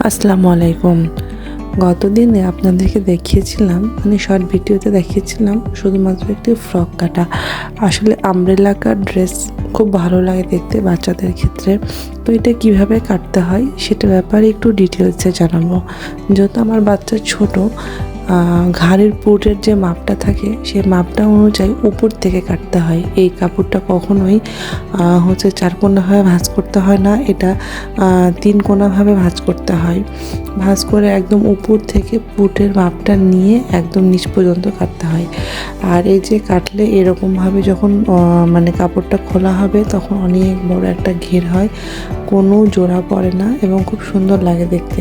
আসসালামু আলাইকুম। গতদিনে আপনাদেরকে দেখিয়েছিলাম মানে শর্ট ভিডিওতে দেখিয়েছিলাম, শুধুমাত্র একটি ফ্রক কাটা। আসলে আমব্রেলা কাট ড্রেস খুব ভালো লাগে দেখতে বাচ্চাদের ক্ষেত্রে। তো এটা কীভাবে কাটতে হয়, সেটা ব্যাপারে একটু ডিটেলসে জানাব। যেহেতু আমার বাচ্চা ছোট ঘাড়ের পুটের যে মাপটা থাকে, সে মাপটা অনুযায়ী উপর থেকে কাটতে হয়। এই কাপড়টা কখনোই হচ্ছে চার কোনাভাবে ভাঁজ করতে হয় না, এটা তিন কোনাভাবে ভাঁজ করতে হয়। ভাঁজ করে একদম উপর থেকে পুটের মাপটা নিয়ে একদম নিচ পর্যন্ত কাটতে হয়। আর এই যে কাটলে এরকমভাবে যখন মানে কাপড়টা খোলা হবে, তখন অনেক বড় একটা ঘের হয়। কোনো জোড়া পড়ে না এবং খুব সুন্দর লাগে দেখতে।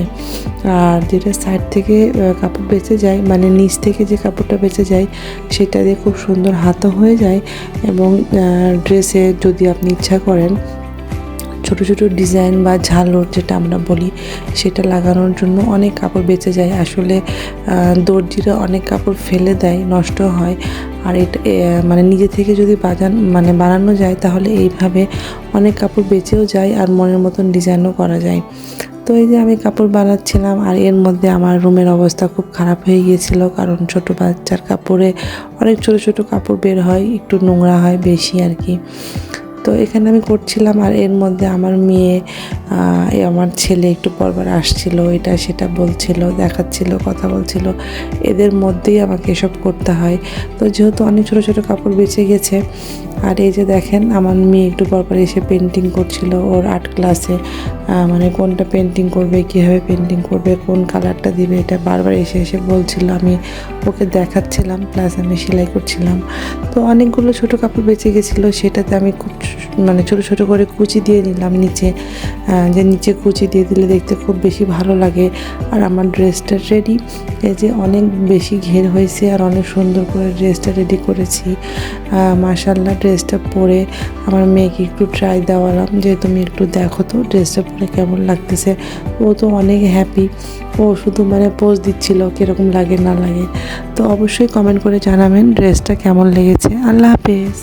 আর যেটা সাইড থেকে কাপড় বেঁচে যায় মানে নিচ থেকে যে কাপড়টা বেঁচে যায়, সেটা দিয়ে খুব সুন্দর হাতও হয়ে যায় এবং ড্রেসে যদি আপনি ইচ্ছা করেন, ছোট ছোট ডিজাইন বা ঝালর যেটা আমরা বলি, সেটা লাগানোর জন্য অনেক কাপড় বেঁচে যায়। আসলে দর্জিরা অনেক কাপড় ফেলে দেয়, নষ্ট হয়। আর এটা মানে নিজে থেকে যদি বাজান মানে বানানো যায়, তাহলে এইভাবে অনেক কাপড় বেঁচেও যায় আর মনের মতন ডিজাইনও করা যায়। তো এই যে আমি কাপড় বানাচ্ছিলাম আর এর মধ্যে আমার রুমের অবস্থা খুব খারাপ হয়ে গিয়েছিল কারণ ছোট বাচ্চার কাপড়ে অনেক ছোট ছোট কাপড় বের হয়, একটু নোংরা হয় বেশি আর কি। তো এখানে আমি করছিলাম আর এর মধ্যে আমার মেয়ে আমার ছেলে একটু পরবার আসছিল, এটা সেটা বলছিল, দেখাচ্ছিল, কথা বলছিল। এদের মধ্যেই আমাকে এসব করতে হয়। তো যেহেতু অনেক ছোটো ছোটো কাপড় বেঁচে গেছে, আর এই যে দেখেন আমার মেয়ে একটু পরপর এসে পেন্টিং করছিল ওর আর্ট ক্লাসে মানে কোনটা পেন্টিং করবে, কীভাবে পেন্টিং করবে, কোন কালারটা দিবে, এটা বারবার এসে এসে বলছিল। আমি ওকে দেখাচ্ছিলাম প্লাস আমি সেলাই করছিলাম। তো অনেকগুলো ছোটো কাপড় বেঁচে গেছিল, সেটাতে আমি খুব মানে ছোটো ছোটো করে কুচি দিয়ে নিলাম নিচে। যে নিচে কুচি দিয়ে দিলে দেখতে খুব বেশি ভালো লাগে। আর আমার ড্রেসটা রেডি এই যে অনেক বেশি ঘের হয়েছে আর অনেক সুন্দর করে ড্রেসটা রেডি করেছি। মাশাল্লাহ ড্রেসটা পরে আমার মেয়েকে একটু ট্রাই দেওয়ালাম। যে তুমি একটু দেখো তো, ড্রেসটা পরে কেমন লাগতেছে? ও তো অনেক হ্যাপি ও শুধু মানে পোজ দিচ্ছিল কীরকম লাগে না লাগে। তো অবশ্যই কমেন্ট করে জানাবেন ড্রেসটা কেমন লেগেছে। আল্লাহ হাফেজ।